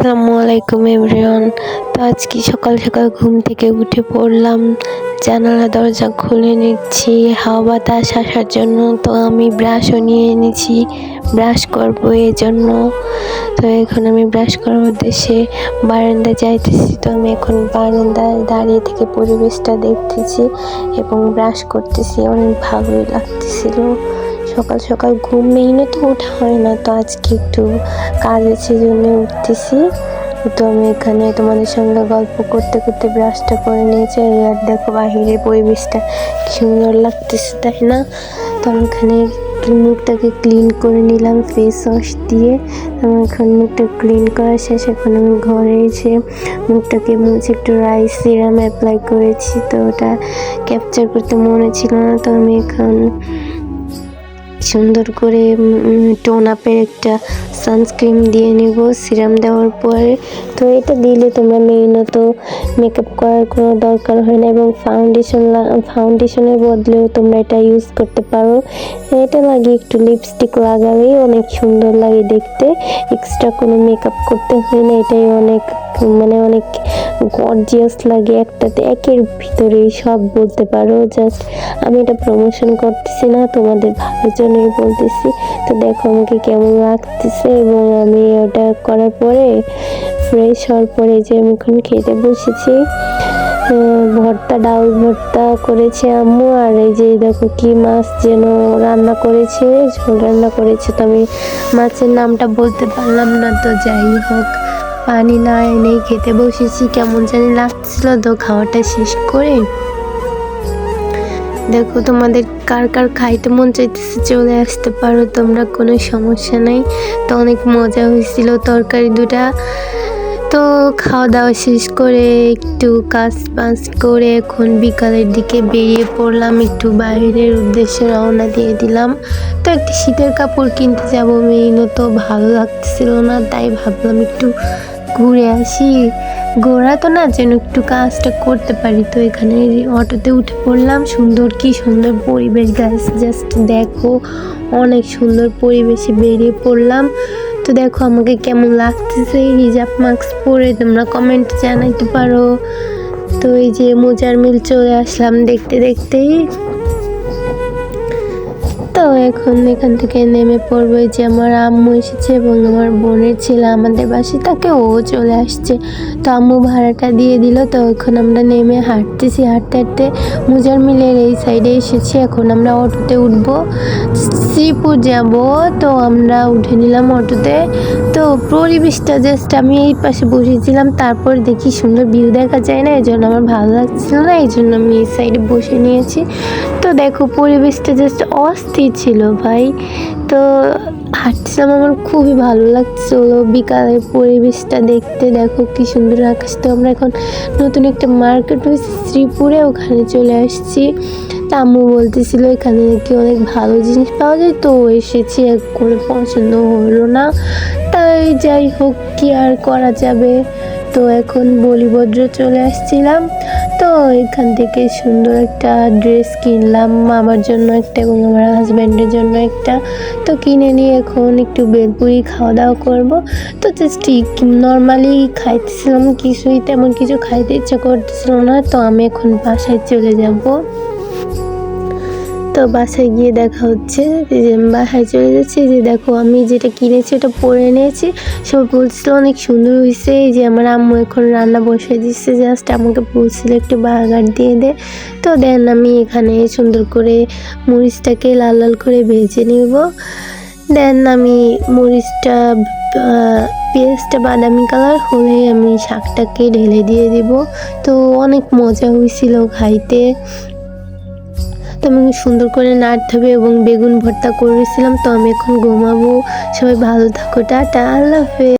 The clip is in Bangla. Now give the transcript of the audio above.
আসসালামু আলাইকুম এভরিওয়ান। তো আজকে সকাল সকাল ঘুম থেকে উঠে পড়লাম, জানালা দরজা খুলে নিচ্ছি, হাওয়া বাতাস আসার জন্য। তো আমি ব্রাশও নিয়ে এনেছি ব্রাশ করব এই জন্য তো এখন আমি ব্রাশ করার উদ্দেশ্যে বারান্দা যাইতেছি। তো আমি এখন বারান্দায় দাঁড়িয়ে থেকে পরিবেশটা দেখতেছি এবং ব্রাশ করতেছি, অনেক ভালোই লাগতেছিল। সকাল সকাল ঘুম মেইনে তো ওঠা হয় না, তো আজকে একটু কাজ আছে জন্য উঠতেছি। তো আমি এখানে তোমাদের সঙ্গে গল্প করতে করতে ব্রাশটা করে নিয়েছি আর দেখো বাহিরের পরিবেশটা সুন্দর লাগতেছে, তাই না? তো আমি এখানে মুখটাকে ক্লিন করে নিলাম ফেস ওয়াশ দিয়ে। আমার এখন মুখটা ক্লিন করা শেষ, এখন আমি ঘরে এসে মুখটাকে মুছে একটু রাইস সিরাম অ্যাপ্লাই করেছি, তো ওটা ক্যাপচার করতে মনে ছিল না, তো আমি এখন সুন্দর করে টোন আপের একটা সানস্ক্রিন দিয়ে নেব সিরাম দেওয়ার পরে। তো এটা দিলে তোমরা মেইনত মেকআপ করার কোনো দরকার হয় না এবং ফাউন্ডেশন ফাউন্ডেশনের বদলেও তোমরা এটা ইউজ করতে পারো। এটা লাগিয়ে একটু লিপস্টিক লাগালেই অনেক সুন্দর লাগে দেখতে। এক্সট্রা কোনো মেকআপ করতে হয় না, এটাই অনেক মানে অনেক গর্জিয়াস লাগে একটাতে, একের ভিতরেই সব বলতে পারো। জাস্ট আমি এটা প্রমোশন করতেছি না, তোমাদের ভালোর জন্যই বলতেছি। তো দেখো আমাকে কেমন লাগতেছে এবং আমি ওটা করার পরে ফ্রেশ হওয়ার পরে যে আমি এখন খেতে বসেছি ভর্তা, ডাল ভর্তা করেছে আম্মু। আর এই যে দেখো কি মাছ যেন রান্না করেছে, ঝোল রান্না করেছে। তো আমি মাছের নামটা বলতে পারলাম না, তো যাই হোক। পানি না এনেই খেতে বসেছি, কেমন জানি লাগছিল তো খাওয়াটা শেষ করে। দেখো তোমাদের কার কার খাইতে মন চাইতেছে, চলে আসতে পারো, তোমরা কোনো সমস্যা নাই। তো অনেক মজা হয়েছিল, তরকারি দুটা তো খাওয়া দাওয়া শেষ করে একটু কাজ বাজ করে এখন বিকালের দিকে বেরিয়ে পড়লাম, একটু বাইরের উদ্দেশ্যে রওনা দিয়ে দিলাম। তো একটি শীতের কাপড় কিনতে যাব মেইনত ভালো লাগতেছিল না, তাই ভাবলাম একটু ঘুরে আসি। ঘোরা তো না, যেন একটু কাজটা করতে পারি। তো এখানে অটোতে উঠে পড়লাম, সুন্দর কি সুন্দর পরিবেশ গাছ জাস্ট দেখো। অনেক সুন্দর পরিবেশে বেরিয়ে পড়লাম। তো দেখো আমাকে কেমন লাগতেছে। হিজাব মাস্ক পরে তোমরা কমেন্ট জানাইতে পারো। তো এই যে মোজার মিল চলে আসলাম দেখতে দেখতেই তো এখন এখান থেকে নেমে পড়ব। যে আমার আম্মু এসেছে এবং আমার বোনের ছেলে আমাদের বাসে তাকে ও চলে আসছে। তো আম্মু ভাড়াটা দিয়ে দিল, তো এখন আমরা নেমে হাঁটতেছি। হাঁটতে হাঁটতে মুজার মিলের এই সাইডে এসেছি। এখন আমরা অটোতে উঠবো। শ্রীপুর যাব। তো আমরা উঠে নিলাম অটোতে। তো পরিবেশটা জাস্ট আমি এই পাশে বসেছিলাম। তারপর দেখি সুন্দর ভিউ দেখা যায় না এই জন্য আমার ভালো লাগছিল না এই জন্য আমি এই সাইডে বসে নিয়েছি। তো দেখো পরিবেশটা জাস্ট অস্থির। ছিল, ভাই। তো হাঁটছিলাম আমার খুবই ভালো লাগছিল বিকালের পরিবেশটা দেখতে। দেখো কি সুন্দর আকাশ। তো আমরা এখন নতুন একটা মার্কেট হয়েছে, শ্রীপুরে। ওখানে চলে আসছি। তা আম্মু বলতেছিল, এখানে নাকি অনেক ভালো জিনিস পাওয়া যায়। তো এসেছি কোনো পছন্দ হলো না। তাই যাই হোক, কি আর করা যাবে? তো এখন বলিভদ্র চলে আসছিলাম। তো এখান থেকে সুন্দর একটা ড্রেস কিনলাম। আমার জন্য একটা এবং আমার হাজব্যান্ডের জন্য একটা। তো কিনে নিয়ে এখন একটু বেলপুরি খাওয়া দাওয়া করব। তো জাস্ট নর্মালি খাইতেছিলাম, কিছুই তেমন কিছু খাইতে ইচ্ছা করতেছিল না। তো আমি এখন বাসায় চলে যাব। তো বাসায় গিয়ে দেখা হচ্ছে যে বাসায় চলে যাচ্ছি, যে দেখো আমি যেটা কিনেছি ওটা পরে নিয়েছি সব বলছিল, অনেক সুন্দর হয়েছে, এই যে আমার আম্মু এখন রান্না বসে দিচ্ছে জাস্ট আমাকে বলছিল একটু বার্গার দিয়ে দে। তো দেন আমি এখানে সুন্দর করে মরিচটাকে লাল লাল করে ভেজে নিব। দেন আমি মরিচটা পেঁয়াজটা বাদামি কালার হলে আমি শাকটাকে ঢেলে দিয়ে দিব। তো অনেক মজা হয়েছিল খাইতে। তো আমি সুন্দর করে নাড়তে হবে এবং বেগুন ভর্তা করেছিলাম তো আমি এখন ঘুমাবো। সবাই ভালো থাকো, টাটা, আল্লাহ হাফেজ।